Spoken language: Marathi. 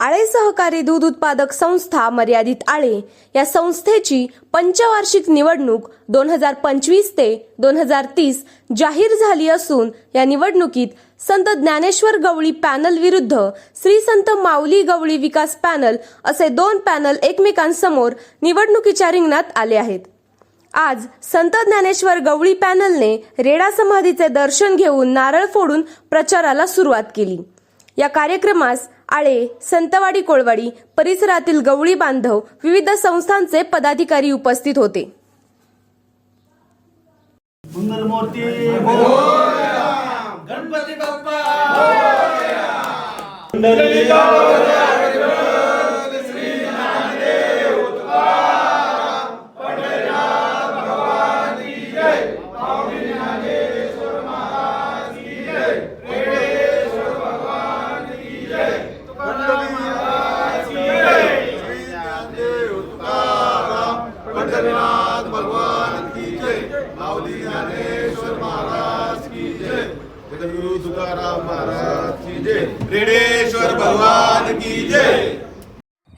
आळे सहकारी दूध उत्पादक संस्था मर्यादित आळे या संस्थेची पंचवार्षिक निवडणूक दोन हजार पंचवीस ते दोन हजार तीस जाहीर झाली असून या निवडणुकीत संत ज्ञानेश्वर गवळी पॅनल विरुद्ध श्री संत माऊली गवळी विकास पॅनल असे दोन पॅनल एकमेकांसमोर निवडणुकीच्या रिंगणात आले आहेत. आज संत ज्ञानेश्वर गवळी पॅनलने रेडा समाधीचे दर्शन घेऊन नारळ फोडून प्रचाराला सुरुवात केली. या कार्यक्रमास आळे संतवाडी कोळवाडी परिसरातील गवळी बांधव विविध संस्थांचे पदाधिकारी उपस्थित होते. गणपती बाप्पा! पंढरीनाथ भगवान की जय माऊली ज्ञानेश्वर महाराज की जय जगद्गुरु तुकाराम महाराज की जय रेडेश्वर भगवान की जय